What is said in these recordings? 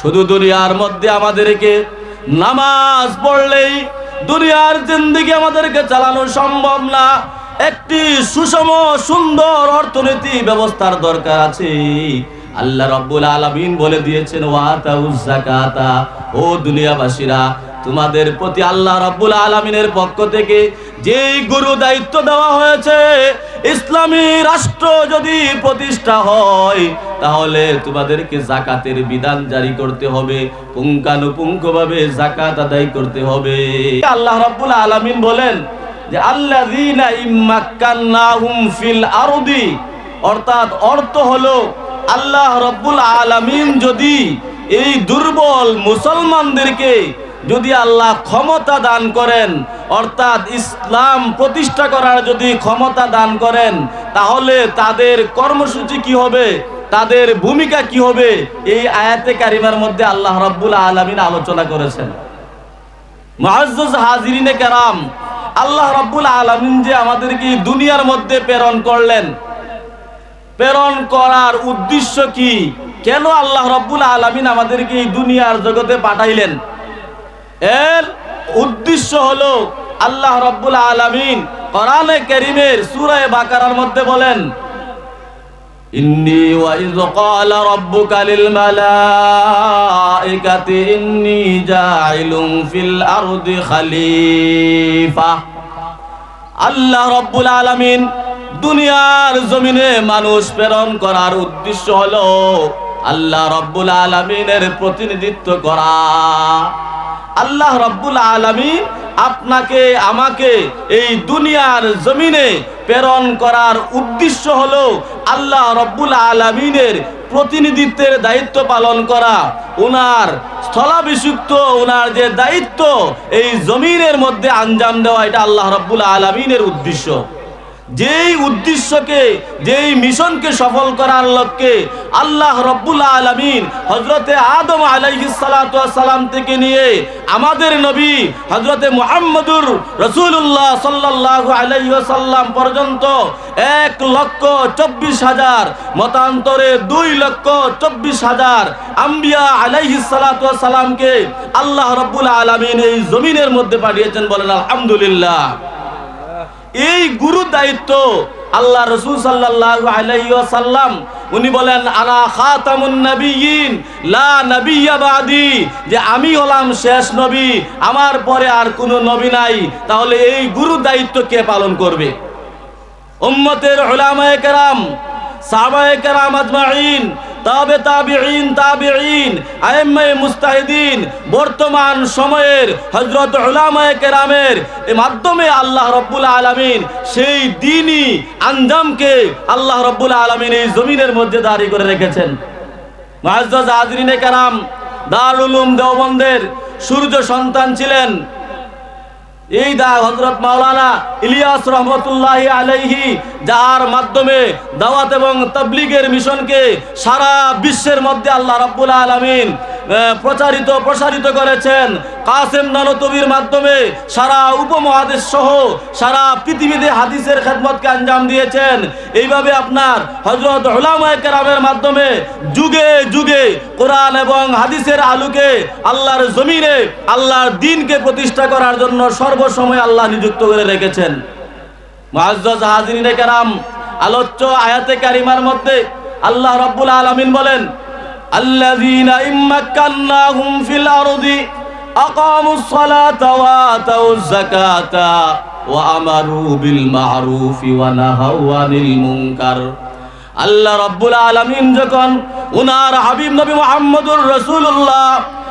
শুধু দুনিয়ার মধ্যে আমাদেরকে নামাজ পড়লেই দুনিয়ার জিন্দিগি আমাদেরকে চালানো সম্ভব না। একটি সুষম, সুন্দর অর্থনীতি ব্যবস্থার দরকার আছে। আল্লাহ রব্বুল আলামিন বলে দিয়েছেন যাকাতা। ও দুনিয়াবাসীরা, তোমাদের প্রতি আল্লাহ রব্বুল আলামিনের পক্ষ থেকে যেই গুরু দায়িত্ব দেওয়া হয়েছে, ইসলামী রাষ্ট্র যদি প্রতিষ্ঠা হয়, তাহলে তোমাদেরকে জাকাতের বিধান জারি করতে হবে, পুঙ্খানুপুঙ্খভাবে জাকাত আদায় করতে হবে। আল্লাহ রব্বুল আলামিন বলেন যে ইম্মাক্কান্নাহুম ফিল আরদি। অর্থাৎ অর্থ হলো আল্লাহ রব্বুল আলামিন যদি এই দুর্বল মুসলমানদেরকে যদি আল্লাহ ক্ষমতা দান করেন, অর্থাৎ ইসলাম প্রতিষ্ঠা করার যদি ক্ষমতা দান করেন, তাহলে তাদের কর্মসূচি কি হবে? তাদের ভূমিকা কি হবে? এই আয়াতে কারিমার মধ্যে আল্লাহ রব্বুল আলামিন আলোচনা করেছেন। মুআজ্জাজ হাজিরিনে কেরাম, আল্লাহ রব্বুল আলামিন যে আমাদেরকে দুনিয়ার মধ্যে প্রেরণ করলেন প্রেরণ করার উদ্দেশ্য কি? কেন আল্লাহ রব্বুল আলামিন আমাদেরকে এই দুনিয়ার জগতে পাঠাইলেন? এর উদ্দেশ্য হলো আল্লাহ রব্বুল আলামিন কোরআনে কারীমের সূরা বাকারার মধ্যে বলেন আল্লাহ রব্বুল আলামিন দুনিয়ার জমিনে মানুষ প্রেরণ করার উদ্দেশ্য হলো আল্লাহ রব্বুল আলামিনের প্রতিনিধিত্ব করা। আল্লাহ রব্বুল আলামিন আপনাকে, আমাকে এই দুনিয়ার জমিনে প্রেরণ করার উদ্দেশ্য হলো আল্লাহ রব্বুল আলামিনের প্রতিনিধিত্বের দায়িত্ব পালন করা। ওনার স্থলাভিষিক্ত ওনার যে দায়িত্ব এই জমিনের মধ্যে আঞ্জাম দেওয়া, এটা আল্লাহ রব্বুল আলামিনের উদ্দেশ্য। যেই উদ্দেশ্যকে, যেই মিশনকে সফল করার লক্ষ্যে আল্লাহ রব্বুল আলমিন হজরতে আদম আলাইসালাম থেকে নিয়ে আমাদের নবী হজরতে মোহাম্মদুর রসুল্লাহ সাল্লাহ আলাইসাল্লাম পর্যন্ত এক লক্ষ চব্বিশ হাজার, মতান্তরে দুই লক্ষ চব্বিশ হাজার আম্বিয়া আলাইহিসালামকে আল্লাহ রব্বুল আলমিন এই জমিনের মধ্যে পাঠিয়েছেন বলেন আলহামদুলিল্লাহ। এই গুরু দায়িত্ব আল্লাহ রসুল সাল্লাহ আলাইসাল্লাম উনি বলেন, আনা খাতামুন নবিয়িন, লা নবিয়্যা বাদি। যে আমি হলাম শেষ নবী, আমার পরে আর কোনো নবী নাই। তাহলে এই গুরু দায়িত্ব কে পালন করবে? উম্মতের উলামায়ে কেরাম, সাহাবায়ে কেরাম আজমাইন তাবে তাবিঈন তাবিঈন, আইম্মায়ে মুস্তাহিদিন, বর্তমান সময়ের হযরত উলামায়ে কেরামের মাধ্যমে আল্লাহ রব্বুল আলামিন সেই দিনই আঞ্জামকে আল্লাহ রব্বুল আলামিন এই জমিনের মধ্যে দাঁড়ি করে রেখেছেন। মুআজ্জাজ হাজরিনে কেরাম, দারুল উলুম দেওবন্দের সূর্য সন্তান ছিলেন। এই দা হজরত মাওলানা ইলিয়াস রহমতুল্লাহ আলাইহি, যার মাধ্যমে দাওয়াত এবং তাবলিগের মিশনকে সারা বিশ্বের মধ্যে আল্লাহ রাব্বুল আলামিন প্রচারিত, প্রসারিত করেছেন কাসেম নানতবির মাধ্যমে সারা উপমহাদেশ সহ সারা পৃথিবীতে হাদিসের খেদমতকে আঞ্জাম দিয়েছেন। এইভাবে আপনার হজরত ওলামায়ে কেরামের মাধ্যমে যুগে যুগে কোরআন এবং হাদিসের আলোকে আল্লাহর জমিনে, আল্লাহর দিনকে প্রতিষ্ঠা করার জন্য সর্বসময় আল্লাহ নিযুক্ত করে রেখেছেন। হাজিরিনে কেরাম, আলোচ্য আয়াতে কারিমার মধ্যে আল্লাহ রব্বুল আলামিন বলেন আরদি আকামুস সালাতা ওয়া আতাউজ যাকাতা ওয়া আমারু বিল মা'রুফি ওয়া নাহাউ আনিল মুনকার। আল্লাহ রব্বুল আলমিন যখন উনার হাবিব নবী মোহাম্মদুর রাসূলুল্লাহ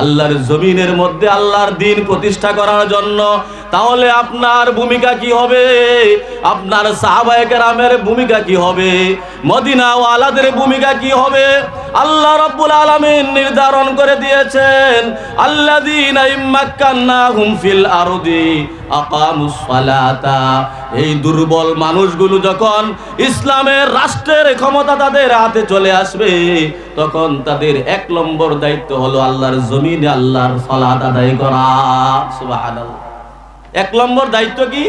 আল্লাহর জমিনের মধ্যে আল্লাহর দিন প্রতিষ্ঠা করার জন্য। তাহলে আপনার ভূমিকা কি হবে? আপনার সাহাবায়ে কেরামের ভূমিকা কি হবে? মদিনা ওয়ালাদের ভূমিকা কি হবে? আল্লাহ রাব্বুল আলামিন নির্ধারণ করে দিয়েছেন, আল্লাযীনা ইম্মাক্কান্নাহুম ফিল আরদি আকামুস সালাতা। এই দুর্বল মানুষগুলো যখন ইসলামের রাষ্ট্রের ক্ষমতা তাদের হাতে চলে আসবে, তখন তাদের এক নম্বর দায়িত্ব হলো আল্লাহর জমিনে আল্লাহর সালাত আদায় করা। সুবহানাল্লাহ। এক নম্বর দায়িত্ব কি?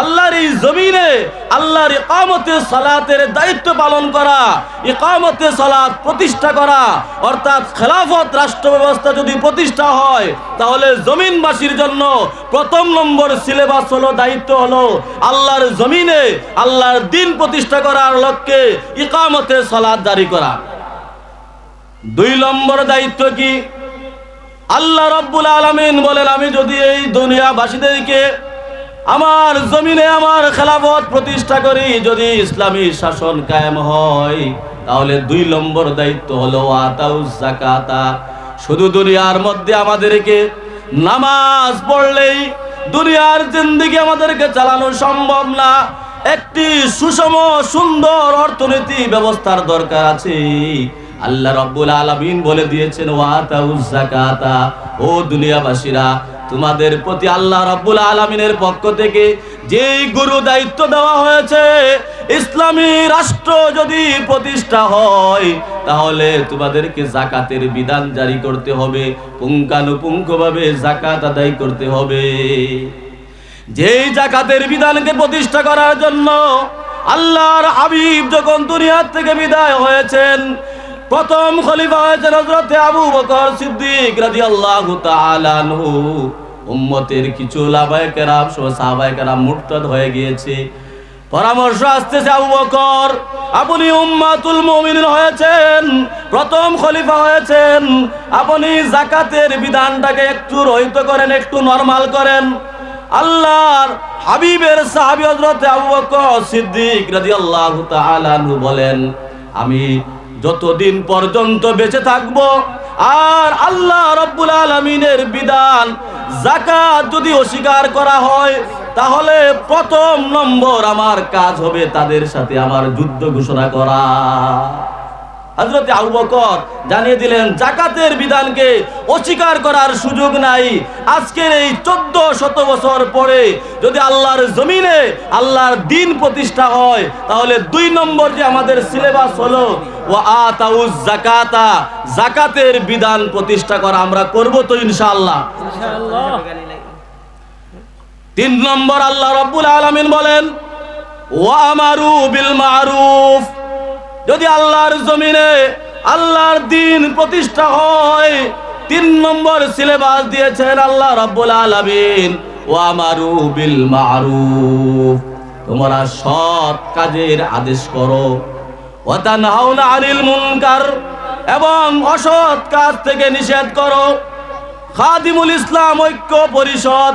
আল্লাহর এই জমিনে আল্লাহর ইকামতে সালাতের দায়িত্ব পালন করা, ইকামতে সালাত প্রতিষ্ঠা করা, অর্থাৎ খেলাফত রাষ্ট্র ব্যবস্থা যদি প্রতিষ্ঠা হয়, তাহলে জমিনবাসীর জন্য প্রথম নম্বর সিলেবাস হলো, দায়িত্ব হলো আল্লাহর জমিনে আল্লাহর দিন প্রতিষ্ঠা করার লক্ষ্যে ইকামতে সালাত জারি করা। দুই নম্বর দায়িত্ব কি? আল্লাহ রব্বুল আলমিন বলেন, আমি যদি এই দুনিয়াবাসীদেরকে আমার জমিনে আমার খেলাফত প্রতিষ্ঠা করি, যদি ইসলামী শাসন কায়েম হয়, তাহলে দুই নম্বর দায়িত্ব হলো শুধু দুনিয়ার মধ্যে আমাদেরকে নামাজ পড়লেই দুনিয়ার জিন্দিগি আমাদেরকে চালানো সম্ভব না। একটি সুষম, সুন্দর অর্থনীতি ব্যবস্থার দরকার আছে। আল্লাহ রব্বুল আলামিন বলে দিয়েছেন ও দুনিয়াবাসীরা, তোমাদের প্রতি আল্লাহ রব্বুল আলামিনের পক্ষ থেকে যেই গুরু দায়িত্ব দেওয়া হয়েছে, ইসলামী রাষ্ট্র যদি প্রতিষ্ঠা হয়, তাহলে তোমাদেরকে জাকাতের বিধান জারি করতে হবে, পুঙ্খানুপুঙ্খভাবে জাকাত আদায় করতে হবে। যেই জাকাতের বিধানকে প্রতিষ্ঠা করার জন্য আল্লাহর হাবিব যখন দুনিয়ার থেকে বিদায় হয়েছেন প্রথম খলিফা হয়েছেন হযরতে আবু বকর সিদ্দিক তাআলা আনহু। উম্মতের কিছু কেরাম মুরতাদ হয়ে গিয়েছে। পরামর্শ আসতেছে আবু বকর, আপনি উম্মাতুল মুমিনিন হয়েছেন, প্রথম খলিফা হয়েছেন। আপনি জাকাতের বিধানটাকে একটু রহিত করেন, একটু নরমাল করেন। আল্লাহর হাবিবের সাহাবী হযরত আবু বকর সিদ্দিক তাআলা আনহু বলেন, আমি যতদিন পর্যন্ত বেঁচে থাকব, আর আল্লাহ রব্বুল আলমিনের বিধান জাকাত যদি অস্বীকার করা হয়, তাহলে প্রথম নম্বর আমার কাজ হবে তাদের সাথে আমার যুদ্ধ ঘোষণা করা। হজরতে আবু বকর জানিয়ে দিলেন, জাকাতের বিধানকে অস্বীকার করার সুযোগ নাই। আজকের এই চোদ্দ শত বছর পরে যদি আল্লাহর জমিনে আল্লাহর দিন প্রতিষ্ঠা হয়, তাহলে দুই নম্বর যে আমাদের সিলেবাস হলো ও আতাউজ জাকাতা জাকাতের বিধান প্রতিষ্ঠা করা আমরা করব তো ইনশাআল্লাহ। তিন নম্বর আল্লাহ রব্বুল আলামিন বলেন ও আমারু বিল মারুফ। যদি আল্লাহর জমিনে আল্লাহর দিন প্রতিষ্ঠা হয়, তিন নম্বর সিলেবাস দিয়েছেন আল্লাহ রাব্বুল আলামিন ও আমারু বিল মারুফ। তোমরা সৎ কাজের আদেশ করো। ও তানহাউনা আনিল মুনকার, এবং অসৎ কাজ থেকে নিষেধ করো। খাদিমুল ইসলাম ঐক্য পরিষদ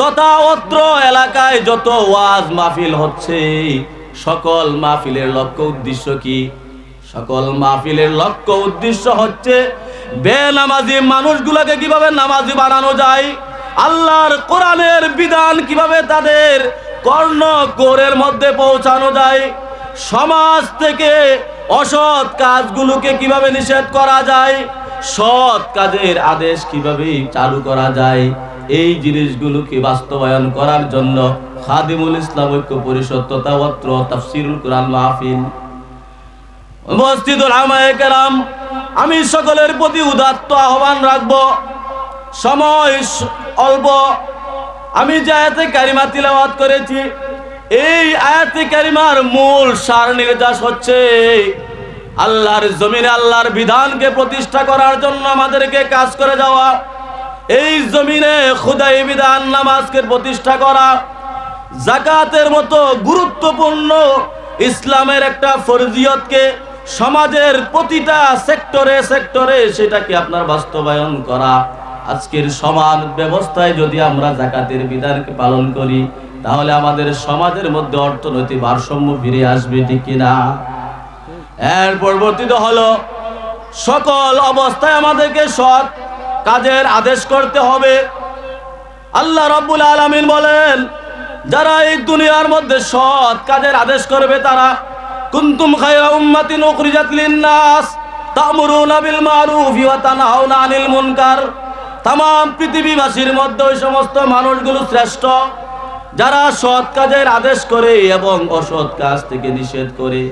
তথা অত্র এলাকায় যত ওয়াজ মাহফিল হচ্ছে সকল মাহফিলের লক্ষ্য উদ্দেশ্য কি? সকল মাহফিলের লক্ষ্য উদ্দেশ্য হচ্ছে বেনামাজি মানুষগুলোকে কীভাবে নামাজি বানানো যায়, আল্লাহর কোরআনের বিধান কীভাবে তাদের কর্ণ কোরের মধ্যে পৌঁছানো যায়, সমাজ থেকে অসৎ কাজগুলোকে কীভাবে নিষেধ করা যায়, সৎ কাজের আদেশ কীভাবে চালু করা যায় এই জিনিসগুলোকে বাস্তবায়ন করার জন্য খাদিমুল ইসলাম ঐক্য পরিষদ তথা অত্র তাফসিরুল কোরআন মাহফিল। উপস্থিত ওলামায়ে কেরাম, আমি সকলের প্রতি উদাত্ত আহ্বান রাখব। সময় অল্প। আমি যে আয়াতে কারিমা তিলাওয়াত করেছি, এই আয়াতে কারিমার মূল সার নির্যাস হচ্ছে আল্লাহর জমিনে আল্লাহর বিধানকে প্রতিষ্ঠা করার জন্য আমাদেরকে কাজ করে যাওয়া। এই জমিনে খুদাই বিধান নামাজকে প্রতিষ্ঠা করা জাকাতের মতো গুরুত্বপূর্ণ ইসলামের একটা ফরজিয়তকে সমাজের প্রতিটা সেক্টরে সেক্টরে সেটাকে আপনার বাস্তবায়ন করা। আজকের সমাজ ব্যবস্থায় যদি আমরা জাকাতের বিধানকে পালন করি, তাহলে আমাদের সমাজের মধ্যে অর্থনৈতিক ভারসাম্য ফিরে আসবে ঠিক কিনা? এর পরবর্তীতে হলো, সকল অবস্থায় আমাদেরকে সৎ কাজের আদেশ করতে হবে। আল্লাহ রাব্বুল আলামিন বলেন, যারা এই দুনিয়ার মধ্যে সৎ কাজের আদেশ করবে তারা, কুনতুম খায়রা উম্মাতিন উখরিজাত লিন-নাস, তা'মুরুনা বিল মারুফ ওয়া তানহাউনা আনিল মুনকার। তাম পৃথিবীবাসীর মধ্যে ওই সমস্ত মানুষগুলো শ্রেষ্ঠ, যারা সৎ কাজের আদেশ করে এবং অসৎ কাজ থেকে নিষেধ করে।